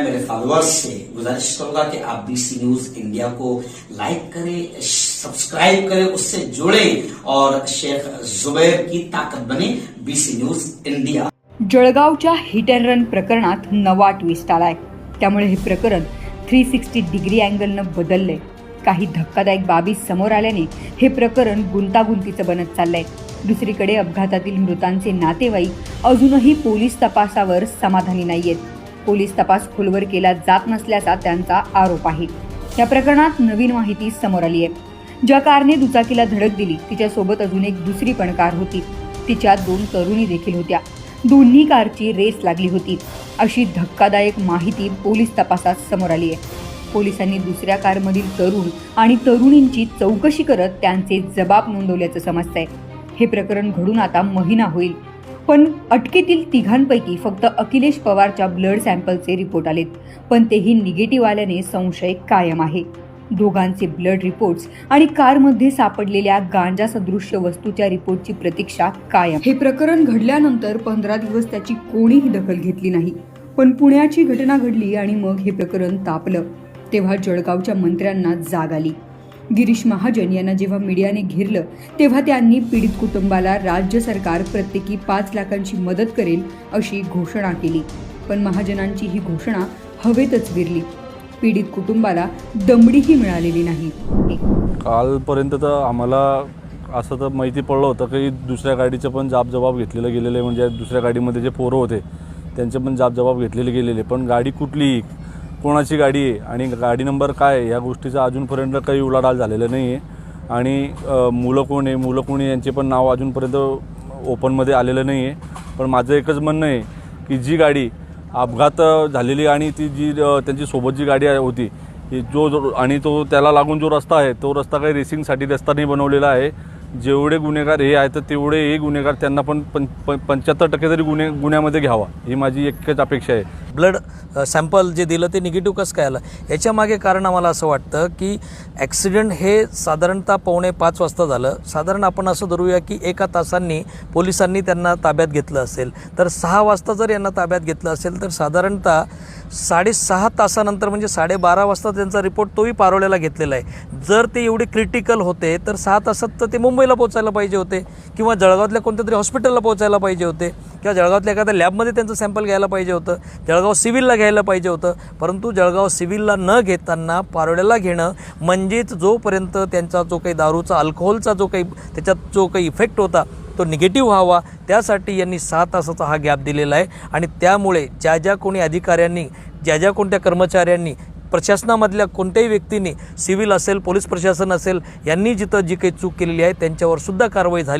मैं मेरे फॉलोअर्स से। गुजारिश करूंगा कि आप बीसी न्यूज इंडिया को लाइक करें सब्सक्राइब करें उससे जुड़े और शेख जुबैर की ताकत बने बीसी न्यूज इंडिया जळगावच्या हिट अँड रन प्रकरणात नवा ट्विस्ट आलाय. त्यामुळे हे प्रकरण थ्री सिक्स्टी डिग्री अँगलनं बदललंय. काही धक्कादायक बाबी समोर आल्याने हे प्रकरण गुंतागुंतीचं बनत चाललंय. दुसरीकडे अपघातातील मृतांचे नातेवाईक अजूनही पोलीस तपासावर समाधानी नाहीयेत. पोलीस तपास खोलवर केला जात नसल्याचा त्यांचा आरोप आहे. या प्रकरणात नवीन माहिती समोर आली आहे. ज्या कारने दुचाकीला धडक दिली तिच्यासोबत अजून एक दुसरी पण कार होती. तिच्यात दोन तरुणी देखील होत्या. दोन्ही कारची रेस लागली होती. अशी धक्कादायक माहिती पोलीस तपासात समोर आली आहे. पोलिसांनी दुसऱ्या कारमधील तरुण आणि तरुणींची चौकशी करत त्यांचे जबाब नोंदवल्याचं समजतंय. हे प्रकरण घडून आता महिना होईल. पण अटकेतील तिघांपैकी फक्त अखिलेश पवारच्या ब्लड सॅम्पलचे रिपोर्ट आलेत. पण तेही निगेटिव्ह आल्याने संशय कायम आहे. दोघांचे ब्लड रिपोर्ट्स आणि कारमध्ये सापडलेल्या गांजा सदृश्य वस्तूच्या रिपोर्टची प्रतीक्षा कायम. हे प्रकरण घडल्यानंतर पंधरा दिवस त्याची कोणीही दखल घेतली नाही. पण पुण्याची घटना घडली आणि मग हे प्रकरण तापलं. तेव्हा जळगावच्या मंत्र्यांना जाग आली. गिरीश महाजन यांना जेव्हा मीडियाने घेरलं तेव्हा त्यांनी पीडित कुटुंबाला राज्य सरकार प्रत्येकी पाच लाखांची मदत करेल अशी घोषणा केली. पण महाजनांची ही घोषणा हवेतच विरली. पीडित कुटुंबाला दमडीही मिळालेली नाही. कालपर्यंत तर आम्हाला असं तर माहिती पडलं होतं की दुसऱ्या गाडीचं पण जाबजबाब घेतलेलं गेलेलं आहे म्हणजे दुसऱ्या गाडीमध्ये जे पोरं होते त्यांचे पण जाबजबाब घेतलेले गेलेले. पण गाडी कुठली कोणाची गाडी आहे आणि गाडी नंबर काय आहे या गोष्टीचा अजूनपर्यंत काही उलाढाल झालेलं नाही आहे आणि मुलं कोण आहे मुलं कोण आहे यांचे पण नाव अजूनपर्यंत ओपनमध्ये आलेलं नाही आहे पण माझं एकच म्हणणं आहे की जी गाडी अपघात झालेली आणि ती जी त्यांची सोबत जी गाडी आहे- होती जो जो- आणि तो त्याला लागून जो रस्ता आहे तो रस्ता काही रेसिंगसाठी रस्ता नाही बनवलेला आहे. जेवढे गुन्हेगार हे आहेत तर तेवढे हे गुन्हेगार त्यांना पण पं पंच्याहत्तर टक्के तरी गुन्हे गुन्ह्यामध्ये घ्यावा ही माझी एकच अपेक्षा आहे. ब्लड सॅम्पल जे दिलं ते निगेटिव्ह कसं काय आलं? याच्यामागे कारण आम्हाला असं वाटतं की ॲक्सिडेंट हे साधारणतः पावणे पाच वाजता झालं. साधारण आपण असं धरूया की एका तासांनी पोलिसांनी त्यांना ताब्यात घेतलं असेल. तर सहा वाजता जर यांना ताब्यात घेतलं असेल तर साधारणतः साडेसहा तासानंतर म्हणजे साडेबारा वाजता त्यांचा रिपोर्ट तोही पारवलेला घेतलेला आहे. जर ते एवढे क्रिटिकल होते तर सहा तासात तर ते मुंबईला पोहोचायला पाहिजे होते किंवा जळगावातल्या कोणत्या तरी हॉस्पिटलला पोहोचायला पाहिजे होते किंवा जळगावातल्या एखाद्या लॅबमध्ये त्यांचं सॅम्पल घ्यायला पाहिजे होतं. जळगाव सिव्हिलला घ्यायला पाहिजे होतं. परंतु जळगाव सिव्हिलला न घेताना पारोड्याला घेणं म्हणजेच जोपर्यंत त्यांचा जो काही दारूचा अल्कोहोलचा जो काही त्याच्यात जो काही इफेक्ट होता तो निगेटिव्ह व्हावा त्यासाठी यांनी सहा तासाचा हा गॅप दिलेला आहे. आणि त्यामुळे ज्या ज्या कोणी अधिकाऱ्यांनी ज्या ज्या कोणत्या कर्मचाऱ्यांनी प्रशासनामधल्या कोणत्याही व्यक्तींनी सिव्हिल असेल पोलीस प्रशासन असेल यांनी जिथं जी काही चूक केलेली आहे त्यांच्यावर सुद्धा कारवाई झाली.